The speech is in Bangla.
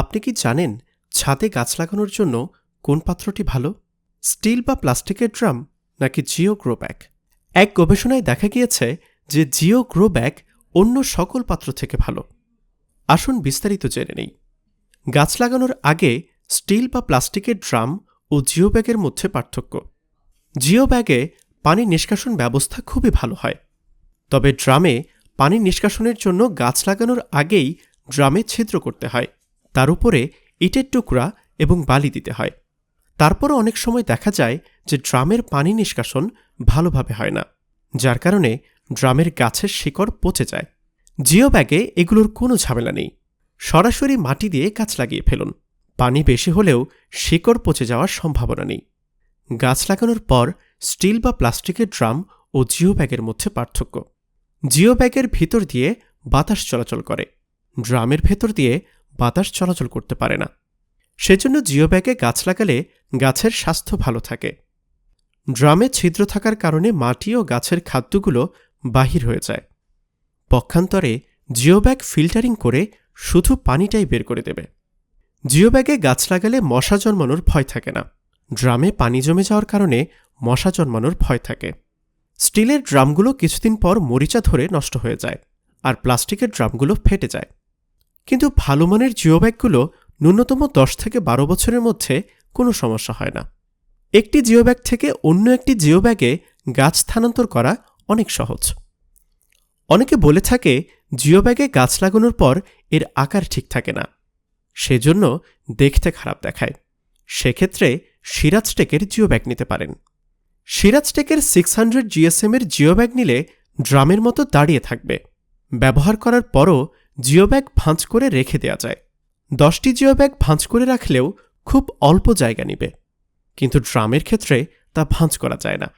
আপনি কি জানেন ছাদে গাছ লাগানোর জন্য কোন পাত্রটি ভালো? স্টিল বা প্লাস্টিকের ড্রাম নাকি জিও গ্রো ব্যাগ? এক গবেষণায় দেখা গিয়েছে যে জিও গ্রো ব্যাগ অন্য সকল পাত্র থেকে ভালো। আসুন বিস্তারিত জেনে নেই। গাছ লাগানোর আগে স্টিল বা প্লাস্টিকের ড্রাম ও জিও ব্যাগের মধ্যে পার্থক্য। জিও ব্যাগে পানি নিষ্কাশন ব্যবস্থা খুবই ভালো হয়। তবে ড্রামে পানি নিষ্কাশনের জন্য গাছ লাগানোর আগেই ড্রামে ছিদ্র করতে হয়। তার উপরে ইটের টুকরা এবং বালি দিতে হয়। তারপরও অনেক সময় দেখা যায় যে ড্রামের পানি নিষ্কাশন ভালোভাবে হয় না, যার কারণে ড্রামের গাছের শিকড় পচে যায়। জিও ব্যাগে এগুলোর কোনো ঝামেলা নেই। সরাসরি মাটি দিয়ে গাছ লাগিয়ে ফেলুন। পানি বেশি হলেও শিকড় পচে যাওয়ার সম্ভাবনা নেই। গাছ লাগানোর পর স্টিল বা প্লাস্টিকের ড্রাম ও জিও ব্যাগের মধ্যে পার্থক্য। জিও ব্যাগের ভিতর দিয়ে বাতাস চলাচল করে। ড্রামের ভেতর দিয়ে বাতাস চলাচল করতে পারে না। সেজন্য জিও ব্যাগে গাছ লাগালে গাছের স্বাস্থ্য ভালো থাকে। ড্রামে ছিদ্র থাকার কারণে মাটি ও গাছের খাদ্যগুলো বাহির হয়ে যায়। পক্ষান্তরে জিও ব্যাগ ফিল্টারিং করে শুধু পানিটাই বের করে দেবে। জিও ব্যাগে গাছ লাগালে মশা জন্মানোর ভয় থাকে না। ড্রামে পানি জমে যাওয়ার কারণে মশা জন্মানোর ভয় থাকে। স্টিলের ড্রামগুলো কিছুদিন পর মরিচা ধরে নষ্ট হয়ে যায়, আর প্লাস্টিকের ড্রামগুলো ফেটে যায়। কিন্তু ভালো মানের জিও ব্যাগগুলো ন্যূনতম দশ থেকে বারো বছরের মধ্যে কোনো সমস্যা হয় না। একটি জিও ব্যাগ থেকে অন্য একটি জিও ব্যাগে গাছ স্থানান্তর করা অনেক সহজ। অনেকে বলে থাকে জিও ব্যাগে গাছ লাগানোর পর এর আকার ঠিক থাকে না। সেজন্য দেখতে খারাপ দেখায়। সেক্ষেত্রে সিরাজ টেকের জিও ব্যাগ নিতে পারেন। সিরাজ টেকের সিক্স হান্ড্রেড জিএসএম এর জিও ব্যাগ নিলে ড্রামের মতো দাঁড়িয়ে থাকবে। ব্যবহার করার পরও জিও ব্যাগ ভাঁজ করে রেখে দেওয়া যায়। দশটি জিও ব্যাগ ভাঁজ করে রাখলেও খুব অল্প জায়গা নিবে। কিন্তু ড্রামের ক্ষেত্রে তা ভাঁজ করা যায় না।